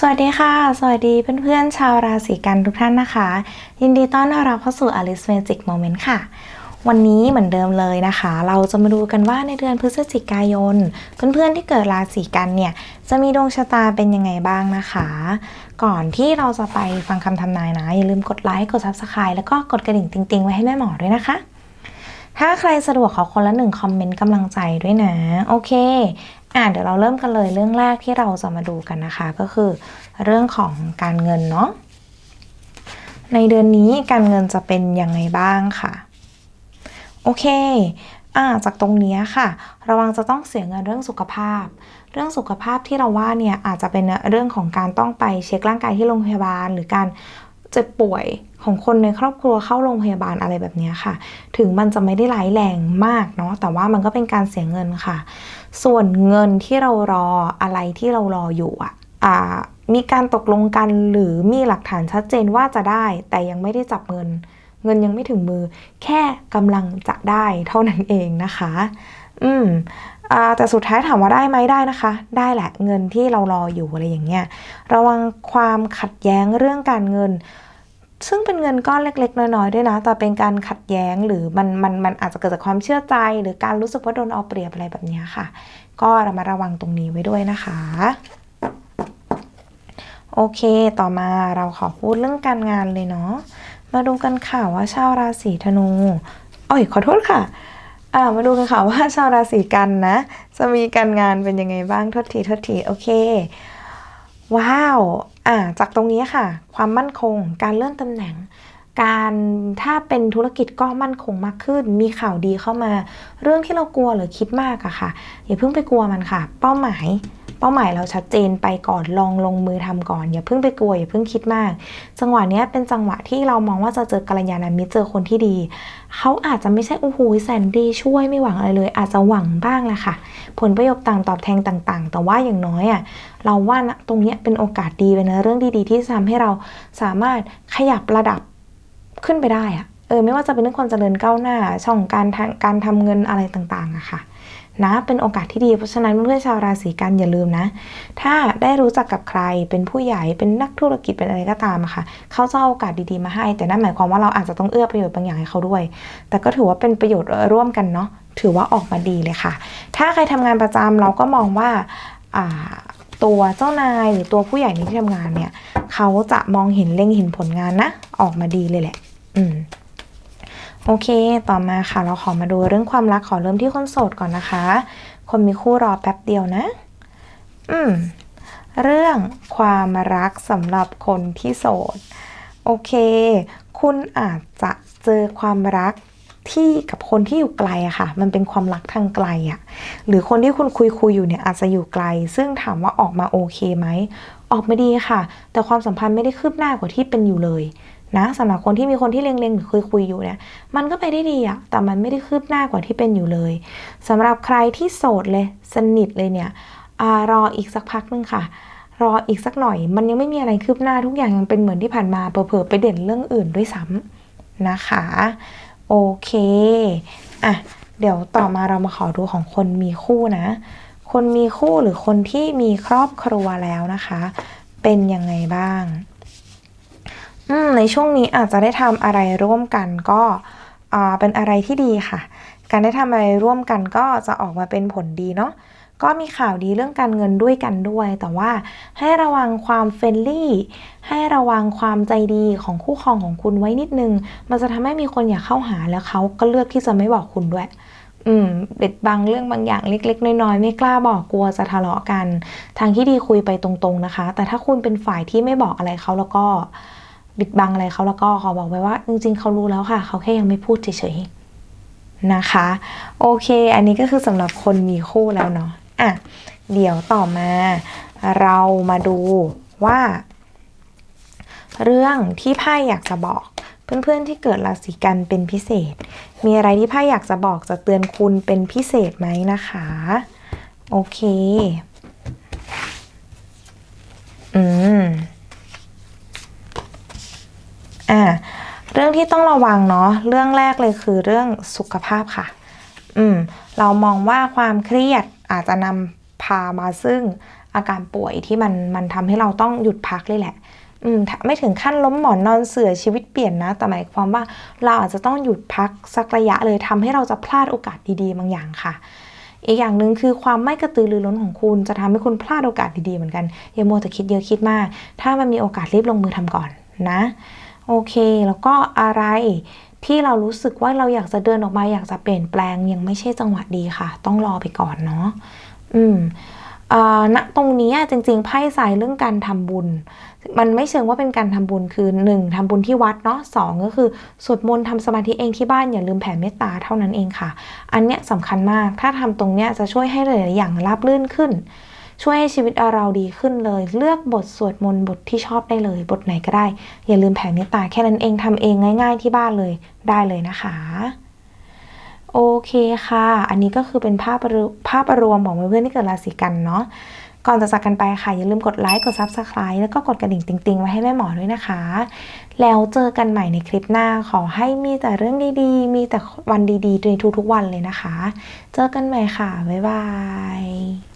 สวัสดีค่ะ สวัสดีเพื่อนๆ ชาวราศีกันทุกท่านนะคะ ยินดีต้อนรับเข้าสู่ Alice Magic Moment ค่ะ วันนี้เหมือนเดิมเลยนะคะ เราจะมาดูกันว่าในเดือนพฤศจิกายน เพื่อนๆ ที่เกิดราศีกันเนี่ย จะมีดวงชะตาเป็นยังไงบ้างนะคะ ก่อนที่เราจะไปฟังคำทำนายนะ อย่าลืมกดไลค์ กด Subscribe แล้วก็กดกระดิ่งติ๊งๆ ไว้ให้แม่หมอด้วยนะคะ ถ้าใครสะดวกขอคนละหนึ่งคอมเมนต์กำลังใจด้วยนะ โอเค อะเดี๋ยวเราเริ่มกันเลยเรื่องแรกที่เราจะมาดูกันนะคะ ก็คือเรื่องของการเงินเนาะ ในเดือนนี้การเงินจะเป็นยังไงบ้างค่ะ โอเคอ่าจากตรงนี้ค่ะ ระวังจะต้องเสียเงินเรื่องสุขภาพ เรื่องสุขภาพที่เราว่าเนี่ยอาจจะเป็นเรื่องของการต้องไปเช็คร่างกายที่โรงพยาบาล หรือการเจ็บป่วยของคนในครอบครัวเข้าโรงพยาบาลอะไรแบบนี้ค่ะ ถึงมันจะไม่ได้ร้ายแรงมากเนาะ แต่ว่ามันก็เป็นการเสียเงินค่ะ ส่วนเงินที่เรารออะไรที่เรารออยู่อะอ่ามีการตกลงกันหรือมีหลักฐานชัดเจนว่าจะได้ แต่ยังไม่ได้จับเงิน เงินยังไม่ถึงมือ แค่กำลังจะได้เท่านั้นเองนะคะ อืมแต่สุดท้ายถามว่าได้ไหมได้นะคะ ได้แหละเงินที่เรารออยู่อะไรอย่างเงี้ย ระวังความขัดแย้งเรื่องการเงิน ซึ่งเป็นเงินก้อนเล็ก ๆ น้อยๆ ด้วยนะ แต่เป็นการขัดแย้งหรือมันมันมันอาจจะเกิดจากความเชื่อใจ หรือการรู้สึกว่าโดนเอาเปรียบอะไรแบบนี้ค่ะ ก็ระมัดระวังตรงนี้ไว้ด้วยนะคะ โอเค ต่อมาเราขอพูดเรื่องการงานเลยเนาะ มาดูกันค่ะว่าชาวราศีธนูอ้อยขอโทษค่ะมาดูกันค่ะว่าชาวราศีกันนะ จะมีการงานเป็นยังไงบ้างทษทีทษทีโอเค ว้าวอ่าจากตรงนี้ค่ะ ความมั่นคง การเลื่อนตำแหน่ง การถ้าเป็นธุรกิจก็มั่นคงมากขึ้น มีข่าวดีเข้ามา เรื่องที่เรากลัวหรือคิดมากอะค่ะอย่าเพิ่งไปกลัวมันค่ะ เป้าหมาย เป้าหมายเราชัดเจนไปก่อนลองลงมือทำก่อน อย่าเพิ่งไปกลัวอย่าเพิ่งคิดมาก จังหวะนี้เป็นจังหวะที่เรามองว่าจะเจอกัลยาณมิตรเจอคนที่ดี เขาอาจจะไม่ใช่โอ้โหแสนดีช่วยไม่หวังอะไรเลย อาจจะหวังบ้างแหละค่ะ ผลประโยชน์ต่างตอบแทนต่าง ๆ แต่ว่าอย่างน้อยอะเราว่านะตรงนี้เป็นโอกาสดีเป็นเรื่องดีๆ ที่ทำให้เราสามารถขยับระดับขึ้นไปได้อะเออไม่ว่าจะเป็นเรื่องความเจริญก้าวหน้าช่องการทางการทำเงินอะไรต่างๆอะค่ะ นะ เป็นโอกาสที่ดี เพราะฉะนั้นเพื่อนชาวราศีกันอย่าลืมนะ ถ้าได้รู้จักกับใครเป็นผู้ใหญ่เป็นนักธุรกิจเป็นอะไรก็ตามอะค่ะ เขาจะเอาโอกาสดีๆมาให้ แต่นั่นหมายความว่าเราอาจจะต้องเอื้อประโยชน์บางอย่างให้เขาด้วย แต่ก็ถือว่าเป็นประโยชน์ร่วมกันเนาะถือว่าออกมาดีเลยค่ะ ถ้าใครทำงานประจำเราก็มองว่าอ่าตัวเจ้านายหรือตัวผู้ใหญ่ในที่ทำงานเนี่ย เขาจะมองเห็นเล็งเห็นผลงานนะ ออกมาดีเลยแหละ อืม โอเค ต่อมาค่ะ เราขอมาดูเรื่องความรักขอเริ่มที่คนโสดก่อนนะคะ คนมีคู่รอแป๊บเดียวนะ อืม เรื่องความรักสำหรับคนที่โสด โอเค คุณอาจจะเจอความรักที่กับคนที่อยู่ไกลอะค่ะ มันเป็นความรักทางไกลอะหรือคนที่คุณคุยคุยอยู่เนี่ยอาจจะอยู่ไกล ซึ่งถามว่าออกมาโอเคไหม ออกมาดีค่ะ แต่ความสัมพันธ์ไม่ได้คืบหน้ากว่าที่เป็นอยู่เลย นะสำหรับคนที่มีคนที่เล็งๆหรือคุยคุยอยู่เนี่ยมันก็ไปได้ดีอะแต่มันไม่ได้คืบหน้ากว่าที่เป็นอยู่เลยสำหรับใครที่โสดเลยสนิทเลยเนี่ยอรออีกสักพักนึงค่ะ รออีกสักหน่อย มันยังไม่มีอะไรคืบหน้าทุกอย่างยังเป็นเหมือนที่ผ่านมาเผลอๆไปเด่นเรื่องอื่นด้วยซ้ำนะคะโอเคอะเดี๋ยวต่อมาเรามาขอดูของคนมีคู่นะ คนมีคู่หรือคนที่มีครอบครัวแล้วนะคะ เป็นยังไงบ้าง ในช่วงนี้อาจจะได้ทำอะไรร่วมกันก็เป็นอะไรที่ดีค่ะ การได้ทำอะไรร่วมกันก็จะออกมาเป็นผลดีเนาะก็มีข่าวดีเรื่องการเงินด้วยกันด้วย แต่ว่าให้ระวังความเฟรนลี่ ให้ระวังความใจดีของคู่ครองของคุณไว้นิดนึง มันจะทำให้มีคนอยากเข้าหาแล้วเขาก็เลือกที่จะไม่บอกคุณด้วย อืมเด็ดบังเรื่องบางอย่างเล็ก ๆ น้อยๆไม่กล้าบอกกลัวจะทะเลาะกัน ทางที่ดีคุยไปตรง ๆนะคะ แต่ถ้าคุณเป็นฝ่ายที่ไม่บอกอะไรเขาแล้วก็ บิดบังอะไรเขาแล้วก็ขอบอกไว้ว่า จริง ๆเขารู้แล้วค่ะ เขาแค่ยังไม่พูดเฉยๆนะคะ โอเค อันนี้ก็คือสำหรับคนมีคู่แล้วเนาะอะเดี๋ยวต่อมา เรามาดูว่า เรื่องที่ไพ่อยากจะบอก เพื่อนๆที่เกิดราศีกันเป็นพิเศษ มีอะไรที่ไพ่อยากจะบอกจะเตือนคุณเป็นพิเศษไหมนะคะ โอเค อืม อ่า เรื่องที่ต้องระวังเนาะเรื่องแรกเลยคือเรื่องสุขภาพค่ะ อืมเรามองว่าความเครียดอาจจะนำพามาซึ่งอาการป่วยที่มันมันทำให้เราต้องหยุดพักเลยแหละอืมไม่ถึงขั้นล้มหมอนนอนเสือชีวิตเปลี่ยนนะ แต่หมายความว่าเราอาจจะต้องหยุดพักสักระยะเลยทำให้เราจะพลาดโอกาสดีๆ บางอย่างค่ะ อีกอย่างหนึ่งคือความไม่กระตือรือร้นของคุณจะทำให้คุณพลาดโอกาสดีๆเหมือนกันอย่ามัวแต่คิดเยอะคิดมาก ถ้ามันมีโอกาสรีบลงมือทำก่อนนะ โอเค แล้วก็อะไรที่เรารู้สึกว่าเราอยากจะเดินออกมาอยากจะเปลี่ยนแปลงยังไม่ใช่จังหวะดีค่ะ ต้องรอไปก่อนเนาะอืมเอ่อณตรงนี้จริงๆไพ่ใส่เรื่องการทำบุญ มันไม่เชิงว่าเป็นการทำบุญคือ 1ทำบุญที่วัดเนาะสองก็คือสวดมนต์ทำสมาธิเองที่บ้านอย่าลืมแผ่เมตตาเท่านั้นเองค่ะ อันเนี้ยสำคัญมากถ้าทำตรงเนี้ยจะช่วยให้หลายๆอย่างราบรื่นขึ้น ช่วยให้ชีวิตเราดีขึ้นเลย เลือกบทสวดมนต์บทที่ชอบได้เลย บทไหนก็ได้ อย่าลืมแผ่เมตตาแค่นั้นเองทำเองง่าย ๆที่บ้านเลยได้เลยนะคะโอเคค่ะ อันนี้ก็คือเป็นภาพภาพรวมของเพื่อนๆที่เกิดราศีกันเนาะ ก่อนจะจากกันไปค่ะ อย่าลืมกดไลค์ กด Subscribe แล้วก็กดกระดิ่งติ๊งๆ ไว้ให้แม่หมอด้วยนะคะ แล้วเจอกันใหม่ในคลิปหน้า ขอให้มีแต่เรื่องดีๆ มีแต่วันดีๆในทุกๆวันเลยนะคะ เจอกันใหม่ค่ะ บ๊ายบาย